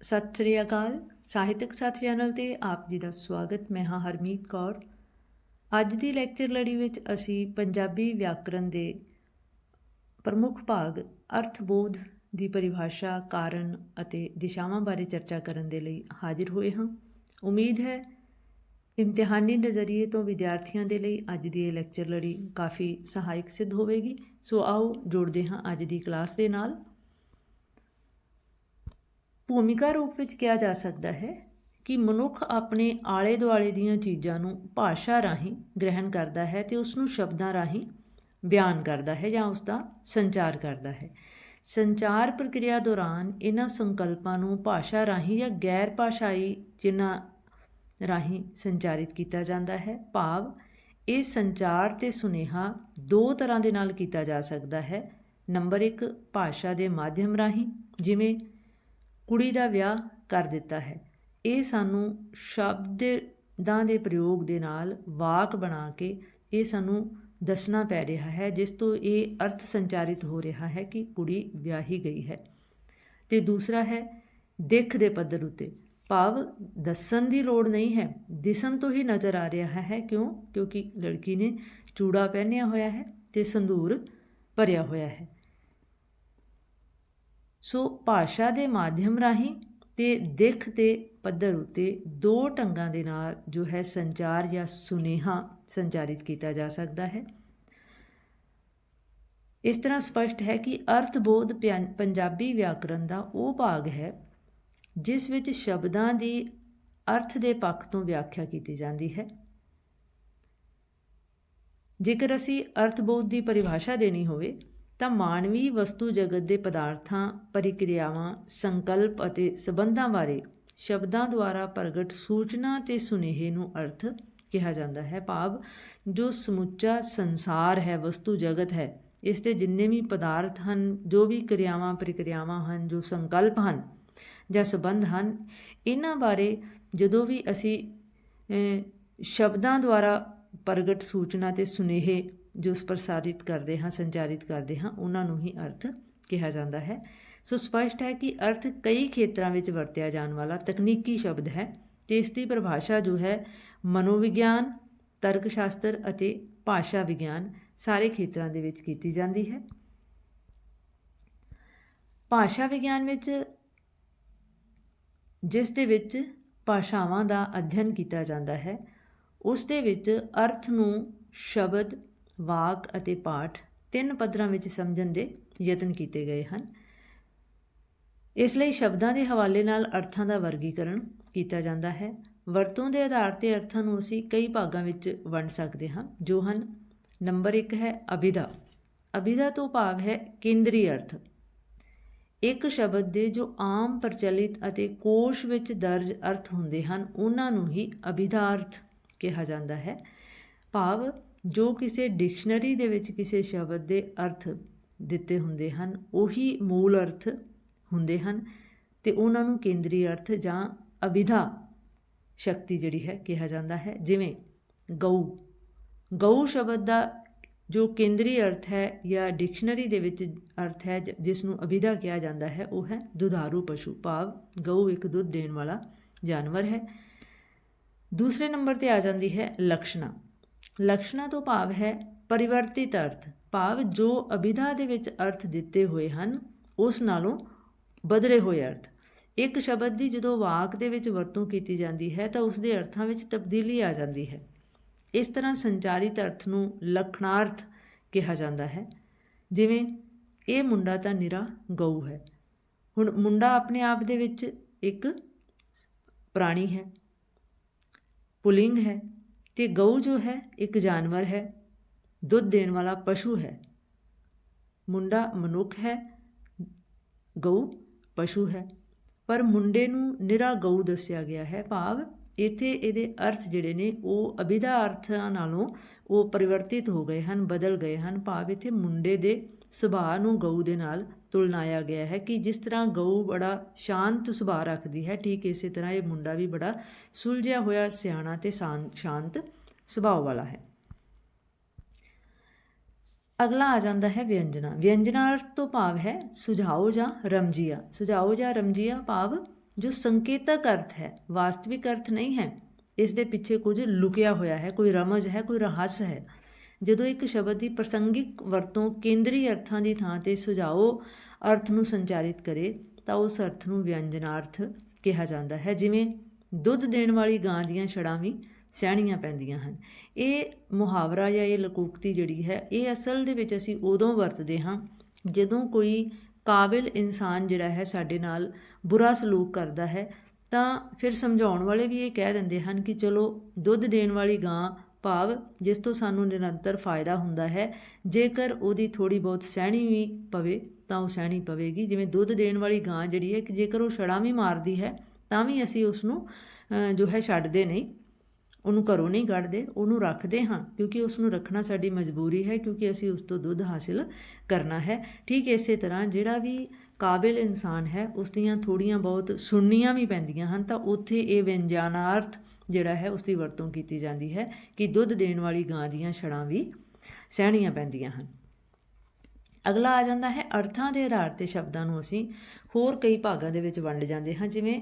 ਸਤਿ ਸ੍ਰੀ ਅਕਾਲ। ਸਾਹਿਤਕ ਸਾਥ ਚੈਨਲ ਤੇ ਆਪ ਜੀ ਦਾ ਸਵਾਗਤ। ਮੈਂ ਹਾਂ ਹਰਮੀਤ ਕੌਰ। ਅੱਜ ਦੀ ਲੈਕਚਰ ਲੜੀ ਵਿੱਚ ਅਸੀਂ ਪੰਜਾਬੀ ਵਿਆਕਰਣ ਦੇ ਪ੍ਰਮੁੱਖ ਭਾਗ ਅਰਥਬੋਧ ਦੀ ਪਰਿਭਾਸ਼ਾ, ਕਾਰਨ ਅਤੇ ਦਿਸ਼ਾਵਾਂ ਬਾਰੇ ਚਰਚਾ ਕਰਨ ਦੇ ਲਈ ਹਾਜ਼ਰ ਹੋਏ ਹਾਂ। ਉਮੀਦ ਹੈ ਇਮਤਿਹਾਨੀ ਨਜ਼ਰੀਏ ਤੋਂ ਵਿਦਿਆਰਥੀਆਂ ਦੇ ਲਈ ਅੱਜ ਦੀ ਇਹ ਲੈਕਚਰ ਲੜੀ ਕਾਫੀ ਸਹਾਇਕ ਸਿੱਧ ਹੋਵੇਗੀ। ਸੋ ਆਓ ਜੋੜਦੇ ਹਾਂ ਅੱਜ ਦੀ ਕਲਾਸ ਦੇ ਨਾਲ। ਭੂਮਿਕਾ ਰੂਪ ਵਿੱਚ ਕਿਹਾ ਜਾ ਸਕਦਾ ਹੈ ਕਿ ਮਨੁੱਖ ਆਪਣੇ ਆਲੇ ਦੁਆਲੇ ਦੀਆਂ ਚੀਜ਼ਾਂ ਨੂੰ ਭਾਸ਼ਾ ਰਾਹੀਂ ਗ੍ਰਹਿਣ ਕਰਦਾ ਹੈ ਤੇ ਉਸ ਨੂੰ ਸ਼ਬਦਾਂ ਰਾਹੀਂ ਬਿਆਨ ਕਰਦਾ ਹੈ ਜਾਂ ਉਸ ਦਾ ਸੰਚਾਰ ਕਰਦਾ ਹੈ। ਸੰਚਾਰ ਪ੍ਰਕਿਰਿਆ ਦੌਰਾਨ ਇਹਨਾਂ ਸੰਕਲਪਾਂ ਨੂੰ ਭਾਸ਼ਾ ਰਾਹੀਂ ਜਾਂ ਗੈਰ ਭਾਸ਼ਾਈ ਜਿਨ੍ਹਾਂ ਰਾਹੀਂ ਸੰਚਾਰਿਤ ਕੀਤਾ ਜਾਂਦਾ ਹੈ, ਭਾਵ ਇਹ ਸੰਚਾਰ ਤੇ ਸੁਨੇਹਾ ਦੋ ਤਰ੍ਹਾਂ ਦੇ ਨਾਲ ਕੀਤਾ ਜਾ ਸਕਦਾ ਹੈ। ਨੰਬਰ 1 ਭਾਸ਼ਾ ਦੇ ਮਾਧਿਅਮ ਰਾਹੀਂ, ਜਿਵੇਂ ਕੁੜੀ ਦਾ ਵਿਆਹ ਕਰ ਦਿੱਤਾ ਹੈ। ਇਹ ਸਾਨੂੰ ਸ਼ਬਦਾਂ ਦੇ ਪ੍ਰਯੋਗ ਦੇ ਨਾਲ ਵਾਕ ਬਣਾ ਕੇ ਇਹ ਸਾਨੂੰ ਦੱਸਣਾ ਪੈ ਰਿਹਾ ਹੈ, ਜਿਸ ਤੋਂ ਇਹ ਅਰਥ ਸੰਚਾਰਿਤ ਹੋ ਰਿਹਾ ਹੈ ਕਿ ਕੁੜੀ ਵਿਆਹੀ ਗਈ ਹੈ। ਤੇ ਦੂਸਰਾ ਹੈ, ਦਿੱਖ ਦੇ ਪੱਧਰ ਉਤੇ। ਭਾਵ ਦੱਸਣ ਦੀ ਲੋੜ ਨਹੀਂ ਹੈ, ਦਿਸਣ ਤੋਂ ਹੀ ਨਜ਼ਰ ਆ ਰਿਹਾ ਹੈ। ਕਿਉਂ? ਕਿਉਂਕਿ ਲੜਕੀ ਨੇ ਚੂੜਾ ਪਹਿਨਿਆ ਹੋਇਆ ਹੈ ਤੇ ਸੰਧੂਰ ਭਰਿਆ ਹੋਇਆ ਹੈ। ਸੋ ਭਾਸ਼ਾ ਦੇ ਮਾਧਿਅਮ ਰਾਹੀਂ ਤੇ ਦਿੱਖ ਦੇ ਪੱਧਰ ਉਤੇ ਦੋ ਢੰਗਾਂ ਦੇ ਨਾਲ ਜੋ ਹੈ ਸੰਚਾਰ ਜਾਂ ਸੁਨੇਹਾ ਸੰਚਾਰਿਤ ਕੀਤਾ ਜਾ ਸਕਦਾ ਹੈ। ਇਸ ਤਰ੍ਹਾਂ ਸਪਸ਼ਟ ਹੈ ਕਿ ਅਰਥਬੋਧ ਪੰਜਾਬੀ ਵਿਆਕਰਣ ਦਾ ਉਹ ਭਾਗ ਹੈ ਜਿਸ ਵਿੱਚ ਸ਼ਬਦਾਂ ਦੀ ਅਰਥ ਦੇ ਪੱਖ ਤੋਂ ਵਿਆਖਿਆ ਕੀਤੀ ਜਾਂਦੀ ਹੈ। ਜੇਕਰ ਅਸੀਂ ਅਰਥਬੋਧ ਦੀ ਪਰਿਭਾਸ਼ਾ ਦੇਣੀ ਹੋਵੇ ਤਾਂ ਮਾਨਵੀ ਵਸਤੂ ਜਗਤ ਦੇ ਪਦਾਰਥਾਂ, ਪ੍ਰਕਿਰਿਆਵਾਂ, ਸੰਕਲਪ ਅਤੇ ਸਬੰਧਾਂ ਬਾਰੇ ਸ਼ਬਦਾਂ ਦੁਆਰਾ ਪ੍ਰਗਟ ਸੂਚਨਾ ਤੇ ਸੁਨੇਹੇ ਨੂੰ ਅਰਥ ਕਿਹਾ ਜਾਂਦਾ ਹੈ। ਭਾਵ, ਜੋ ਸਮੁੱਚਾ ਸੰਸਾਰ ਹੈ, ਵਸਤੂ ਜਗਤ ਹੈ, ਇਸ ਦੇ ਜਿੰਨੇ ਵੀ ਪਦਾਰਥ ਹਨ, ਜੋ ਵੀ ਕਿਰਿਆਵਾਂ, ਪ੍ਰਕਿਰਿਆਵਾਂ ਹਨ, ਜੋ ਸੰਕਲਪ ਹਨ ਜਾਂ ਸਬੰਧ ਹਨ, ਇਹਨਾਂ ਬਾਰੇ ਜਦੋਂ ਵੀ ਅਸੀਂ ਸ਼ਬਦਾਂ ਦੁਆਰਾ ਪ੍ਰਗਟ ਸੂਚਨਾ ਤੇ ਸੁਨੇਹੇ ਜੋ ਪ੍ਰਸਾਰਿਤ ਕਰਦੇ ਹਾਂ, ਸੰਚਾਰਿਤ ਕਰਦੇ ਹਾਂ, ਉਹਨਾਂ ਨੂੰ ਹੀ ਅਰਥ ਕਿਹਾ ਜਾਂਦਾ ਹੈ। ਸੋ ਸਪਸ਼ਟ ਹੈ ਕਿ ਅਰਥ ਕਈ ਖੇਤਰਾਂ ਵਿੱਚ ਵਰਤਿਆ ਜਾਣ ਵਾਲਾ ਤਕਨੀਕੀ ਸ਼ਬਦ ਹੈ। ਤੇ ਇਸ ਦੀ ਪਰਿਭਾਸ਼ਾ ਜੋ ਹੈ, ਮਨੋਵਿਗਿਆਨ ਤਰਕ ਸ਼ਾਸਤਰ ਅਤੇ ਭਾਸ਼ਾ ਵਿਗਿਆਨ ਸਾਰੇ ਖੇਤਰਾਂ ਦੇ ਵਿੱਚ ਕੀਤੀ ਜਾਂਦੀ ਹੈ। ਭਾਸ਼ਾ ਵਿਗਿਆਨ ਵਿੱਚ ਜਿਸ ਦੇ ਵਿੱਚ ਭਾਸ਼ਾਵਾਂ ਦਾ ਅਧਿਐਨ ਕੀਤਾ ਜਾਂਦਾ ਹੈ, ਉਸ ਦੇ ਵਿੱਚ ਅਰਥ ਨੂੰ ਸ਼ਬਦ ਵਾਕ ਅਤੇ ਪਾਠ ਤਿੰਨ ਪੱਧਰਾਂ ਵਿੱਚ ਸਮਝਣ ਦੇ ਯਤਨ ਕੀਤੇ ਗਏ ਹਨ। ਇਸ ਲਈ ਸ਼ਬਦਾਂ ਦੇ ਹਵਾਲੇ ਨਾਲ ਅਰਥਾਂ ਦਾ ਵਰਗੀਕਰਨ ਕੀਤਾ ਜਾਂਦਾ ਹੈ। ਵਰਤੋਂ ਦੇ ਆਧਾਰ ਤੇ ਅਰਥਾਂ ਨੂੰ ਅਸੀਂ ਕਈ ਭਾਗਾਂ ਵਿੱਚ ਵੰਡ ਸਕਦੇ ਹਾਂ, ਜੋ ਹਨ ਨੰਬਰ 1 ਹੈ ਅਭਿਧਾ ਅਭਿਧਾ ਤੋਂ ਭਾਵ ਹੈ ਕੇਂਦਰੀ ਅਰਥ। ਇੱਕ ਸ਼ਬਦ ਦੇ ਜੋ ਆਮ ਪ੍ਰਚਲਿਤ ਅਤੇ ਕੋਸ਼ ਵਿੱਚ ਦਰਜ ਅਰਥ ਹੁੰਦੇ ਹਨ, ਉਹਨਾਂ ਨੂੰ ਹੀ ਅਭਿਧਾ ਅਰਥ ਕਿਹਾ ਜਾਂਦਾ ਹੈ। ਭਾਵ ਜੋ ਕਿਸੇ ਡਿਕਸ਼ਨਰੀ ਦੇ ਵਿੱਚ ਕਿਸੇ ਸ਼ਬਦ ਦੇ ਅਰਥ ਦਿੱਤੇ ਹੁੰਦੇ ਹਨ, ਉਹੀ ਮੂਲ ਅਰਥ ਹੁੰਦੇ ਹਨ ਤੇ ਉਹਨਾਂ ਨੂੰ ਕੇਂਦਰੀ ਅਰਥ ਜਾਂ ਅਭਿਧਾ ਸ਼ਕਤੀ ਜਿਹੜੀ ਹੈ ਕਿਹਾ ਜਾਂਦਾ ਹੈ, ਜਿਵੇਂ ਗਊ। ਗਊ ਸ਼ਬਦ ਦਾ ਜੋ ਕੇਂਦਰੀ ਅਰਥ ਹੈ ਜਾਂ ਡਿਕਸ਼ਨਰੀ ਦੇ ਵਿੱਚ ਅਰਥ ਹੈ ਜਿਸ ਨੂੰ ਅਭਿਧਾ ਕਿਹਾ ਜਾਂਦਾ ਹੈ, ਉਹ ਹੈ ਦੁਧਾਰੂ ਪਸ਼ੂ। ਭਾਵ ਗਊ ਇੱਕ ਦੁੱਧ ਦੇਣ ਵਾਲਾ ਜਾਨਵਰ ਹੈ। ਦੂਸਰੇ ਨੰਬਰ ਤੇ ਆ ਜਾਂਦੀ ਹੈ ਲਕਸ਼ਣਾ। ਲਕਸ਼ਣਾ ਤੋਂ ਭਾਵ ਹੈ ਪਰਿਵਰਤਿਤ ਅਰਥ। ਭਾਵ ਜੋ ਅਭਿਧਾ ਦੇ ਵਿੱਚ ਅਰਥ ਦਿੱਤੇ ਹੋਏ ਹਨ, ਉਸ ਨਾਲੋਂ ਬਦਲੇ ਹੋਏ ਅਰਥ। ਇੱਕ ਸ਼ਬਦ ਦੀ ਜਦੋਂ ਵਾਕ ਦੇ ਵਿੱਚ ਵਰਤੋਂ ਕੀਤੀ ਜਾਂਦੀ ਹੈ, ਤਾਂ ਉਸ ਦੇ ਅਰਥਾਂ ਵਿੱਚ ਤਬਦੀਲੀ ਆ ਜਾਂਦੀ ਹੈ। ਇਸ ਤਰ੍ਹਾਂ ਸੰਚਾਰਿਤ ਅਰਥ ਨੂੰ ਲਖਣਾਰਥ ਕਿਹਾ ਜਾਂਦਾ ਹੈ। ਜਿਵੇਂ, ਇਹ ਮੁੰਡਾ ਤਾਂ ਨਿਰਾ ਗਊ ਹੈ। ਹੁਣ ਮੁੰਡਾ ਆਪਣੇ ਆਪ ਦੇ ਵਿੱਚ ਇੱਕ ਪ੍ਰਾਣੀ ਹੈ, ਪੁਲਿੰਗ ਹੈ। ਤੇ ਗਊ ਜੋ ਹੈ, ਇੱਕ ਜਾਨਵਰ ਹੈ, ਦੁੱਧ ਦੇਣ ਵਾਲਾ ਪਸ਼ੂ ਹੈ। ਮੁੰਡਾ ਮਨੁੱਖ ਹੈ, ਗਊ ਪਸ਼ੂ ਹੈ। ਪਰ ਮੁੰਡੇ ਨੂੰ ਨਿਰਾ ਗਊ ਦੱਸਿਆ ਗਿਆ ਹੈ ਭਾਵ ਇੱਥੇ ਇਹਦੇ ਅਰਥ ਜਿਹੜੇ ਨੇ, ਉਹ ਅਭਿਧਾ ਅਰਥਾਂ ਨਾਲੋਂ ਉਹ ਪਰਿਵਰਤਿਤ ਹੋ ਗਏ ਹਨ, ਬਦਲ ਗਏ ਹਨ। ਭਾਵ ਇੱਥੇ ਮੁੰਡੇ ਦੇ ਸੁਭਾਅ ਨੂੰ ਗਊ ਦੇ ਨਾਲ ਤੁਲਨਾਇਆ ਗਿਆ ਹੈ ਕਿ ਜਿਸ ਤਰ੍ਹਾਂ ਗਊ ਬੜਾ ਸ਼ਾਂਤ ਸੁਭਾਅ ਰੱਖਦੀ ਹੈ, ਠੀਕ ਇਸੇ ਤਰ੍ਹਾਂ ਇਹ ਮੁੰਡਾ ਵੀ ਬੜਾ ਸੁਲਝਿਆ ਹੋਇਆ, ਸਿਆਣਾ ਤੇ ਸ਼ਾਂਤ ਸੁਭਾਅ ਵਾਲਾ ਹੈ। ਅਗਲਾ ਆ ਜਾਂਦਾ ਹੈ ਵਿਅੰਜਨਾ। ਵਿਅੰਜਨਾ ਅਰਥ ਤੋਂ ਭਾਵ ਹੈ ਸੁਝਾਓ ਜਾਂ ਰਮਜੀਆ। ਸੁਝਾਓ ਜਾਂ ਰਮਜੀਆ ਭਾਵ ਜੋ ਸੰਕੇਤਕ ਅਰਥ ਹੈ, ਵਾਸਤਵਿਕ ਅਰਥ ਨਹੀਂ ਹੈ, ਇਸ ਦੇ ਪਿੱਛੇ ਕੁਝ ਲੁਕਿਆ ਹੋਇਆ ਹੈ, ਕੋਈ ਰਮਜ਼ ਹੈ, ਕੋਈ ਰਹੱਸ ਹੈ। ਜਦੋਂ ਇੱਕ ਸ਼ਬਦ ਦੀ ਪ੍ਰਸੰਗਿਕ ਵਰਤੋਂ ਕੇਂਦਰੀ ਅਰਥਾਂ ਦੀ ਥਾਂ ਤੇ ਸੁਝਾਓ ਅਰਥ ਨੂੰ ਸੰਚਾਰਿਤ ਕਰੇ, ਤਾਂ ਉਸ ਅਰਥ ਨੂੰ ਵਿਅੰਜਨਾਰਥ ਕਿਹਾ ਜਾਂਦਾ ਹੈ। ਜਿਵੇਂ ਦੁੱਧ ਦੇਣ ਵਾਲੀ ਗਾਂ ਦੀਆਂ ਛੜਾਂ ਵੀ ਸਹਿਣੀਆਂ ਪੈਂਦੀਆਂ ਹਨ। ਇਹ ਮੁਹਾਵਰਾ ਜਾਂ ਇਹ ਲਕੂਕਤੀ ਜਿਹੜੀ ਹੈ, ਇਹ ਅਸਲ ਦੇ ਵਿੱਚ ਅਸੀਂ ਉਦੋਂ ਵਰਤਦੇ ਹਾਂ ਜਦੋਂ ਕੋਈ ਕਾਬਿਲ ਇਨਸਾਨ ਜਿਹੜਾ ਹੈ ਸਾਡੇ ਨਾਲ ਬੁਰਾ ਸਲੂਕ ਕਰਦਾ ਹੈ, ਤਾਂ ਫਿਰ ਸਮਝਾਉਣ ਵਾਲੇ ਵੀ ਇਹ ਕਹਿ ਦਿੰਦੇ ਹਨ ਕਿ ਚਲੋ ਦੁੱਧ ਦੇਣ ਵਾਲੀ ਗਾਂ ਭਾਵ ਜਿਸ ਤੋਂ ਸਾਨੂੰ ਨਿਰੰਤਰ ਫਾਇਦਾ ਹੁੰਦਾ ਹੈ, ਜੇਕਰ ਉਹਦੀ ਥੋੜੀ ਬਹੁਤ ਸਹਿਣੀ ਵੀ ਪਵੇ ਤਾਂ ਉਹ ਸਹਿਣੀ ਪਵੇਗੀ। ਜਿਵੇਂ ਦੁੱਧ ਦੇਣ ਵਾਲੀ ਗਾਂ ਜਿਹੜੀ ਹੈ ਕਿ ਜੇਕਰ ਉਹ ਛੜਾ ਵੀ ਮਾਰਦੀ ਹੈ, ਤਾਂ ਵੀ ਅਸੀਂ ਉਸ ਨੂੰ ਜੋ ਹੈ ਛੱਡਦੇ ਨਹੀਂ। ਉਹਨੂੰ ਘਰੋਂ ਨਹੀਂ ਕੱਢਦੇ ਉਹਨੂੰ ਰੱਖਦੇ ਹਾਂ ਕਿਉਂਕਿ ਉਸ ਨੂੰ ਰੱਖਣਾ ਸਾਡੀ ਮਜਬੂਰੀ ਹੈ ਕਿਉਂਕਿ ਅਸੀਂ ਉਸ ਤੋਂ ਦੁੱਧ ਹਾਸਿਲ ਕਰਨਾ ਹੈ। ਠੀਕ ਇਸੇ ਤਰ੍ਹਾਂ ਜਿਹੜਾ ਵੀ ਕਾਬਿਲ ਇਨਸਾਨ ਹੈ ਉਸ ਦੀਆਂ ਥੋੜੀਆਂ ਬਹੁਤ ਸੁਣਨੀਆਂ ਵੀ ਪੈਂਦੀਆਂ ਹਨ ਤਾਂ ਉੱਥੇ ਇਹ ਵਿਅੰਜਨਾਰਥ ਜਿਹੜਾ ਹੈ ਉਸ ਦੀ ਵਰਤੋਂ ਕੀਤੀ ਜਾਂਦੀ ਹੈ ਕਿ ਦੁੱਧ ਦੇਣ ਵਾਲੀ ਗਾਂ ਦੀਆਂ ਛੜਾਂ ਵੀ ਸਹਿਣੀਆਂ ਪੈਂਦੀਆਂ ਹਨ। ਅਗਲਾ ਆ ਜਾਂਦਾ ਹੈ ਅਰਥਾਂ ਦੇ ਆਧਾਰ ਤੇ ਸ਼ਬਦਾਂ ਨੂੰ ਅਸੀਂ ਹੋਰ ਕਈ ਭਾਗਾਂ ਦੇ ਵਿੱਚ ਵੰਡ ਜਾਂਦੇ ਹਾਂ ਜਿਵੇਂ